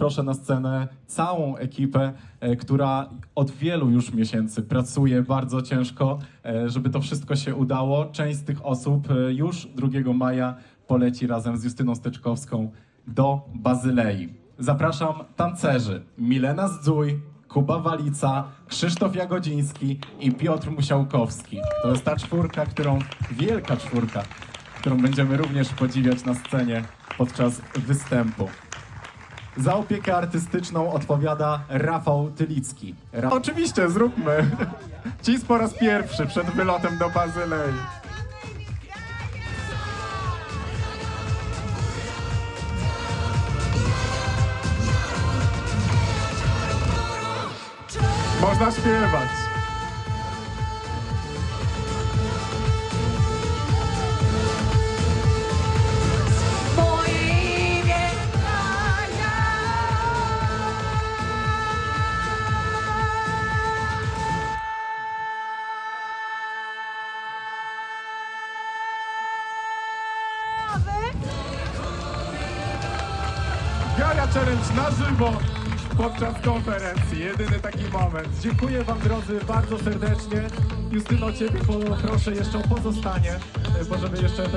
Proszę na scenę całą ekipę, e, która od wielu już miesięcy pracuje bardzo ciężko, e, żeby to wszystko się udało. Część z tych osób e, już 2 maja poleci razem z Justyną Steczkowską do Bazylei. Zapraszam tancerzy Milena Zdzuj, Kuba Walica, Krzysztof Jagodziński i Piotr Musiałkowski. To jest ta czwórka, którą, wielka czwórka, którą będziemy również podziwiać na scenie podczas występu. Za opiekę artystyczną odpowiada Rafał Tylicki. Ra- Oczywiście, zróbmy. Cis po raz pierwszy przed wylotem do Bazylei. Można śpiewać. Gaja Challenge na żywo podczas konferencji. Jedyny taki moment. Dziękuję Wam drodzy bardzo serdecznie. Justyno, Ciebie poproszę jeszcze o pozostanie, bo żeby jeszcze też